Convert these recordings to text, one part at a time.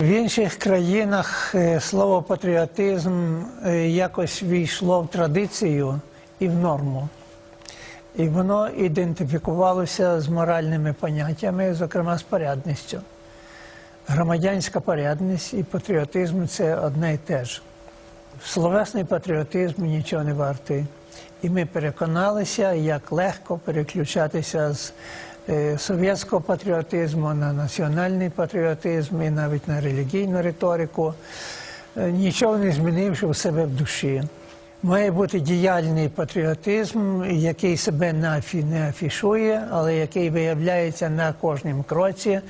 В інших країнах е, слово патріотизм е, якось війшло в традицію і в норму. І воно ідентифікувалося з моральними поняттями, зокрема з порядністю. Громадянська порядність і патріотизм це одне й те ж. Словесний патріотизм нічого не вартий. І ми переконалися, як легко переключатися з совєтського патріотизму на національний патріотизм і навіть на релігійну риторику, е, нічого не змінивши у себе в душі. Має бути діяльний патріотизм, який себе не афішує, але який виявляється на кожному кроці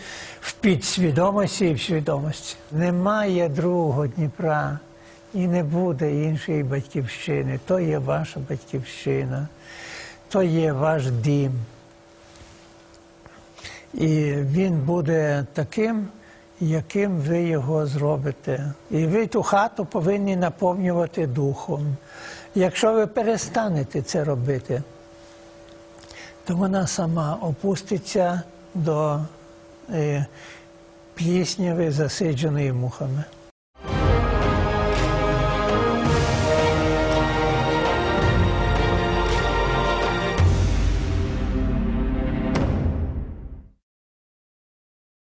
в підсвідомості і в свідомості. Немає другого Дніпра і не буде іншої батьківщини. То є ваша батьківщина, то є ваш дім. І він буде таким, яким ви його зробите. І ви ту хату повинні наповнювати духом. Якщо ви перестанете це робити, то вона сама опуститься до е, засидженої мухами.